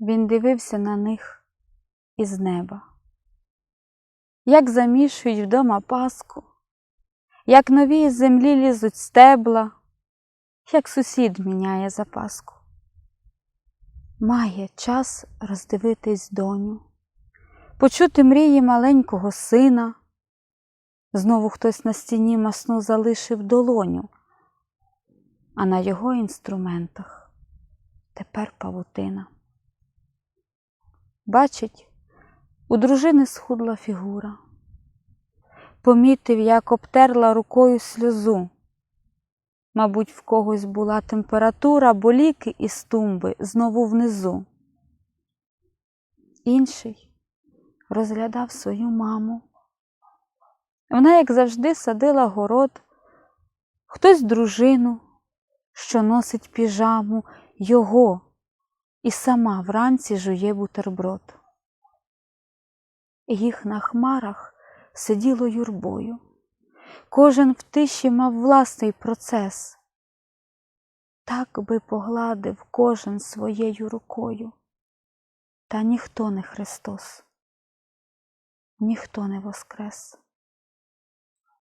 Він дивився на них із неба, як замішують вдома паску, як нові з землі лізуть стебла, як сусід міняє запаску. Має час роздивитись доню, почути мрії маленького сина. Знову хтось на стіні масну залишив долоню, а на його інструментах тепер павутина. Бачить, у дружини схудла фігура. Помітив, як обтерла рукою сльозу. Мабуть, в когось була температура, бо ліки із тумби знову внизу. Інший розглядав свою маму. Вона, як завжди, садила город, хтось дружину, що носить піжаму його, і сама вранці жує бутерброд. Їх на хмарах сиділо юрбою. Кожен в тиші мав власний процес. Так би погладив кожен своєю рукою. Та ніхто не Христос, ніхто не воскрес.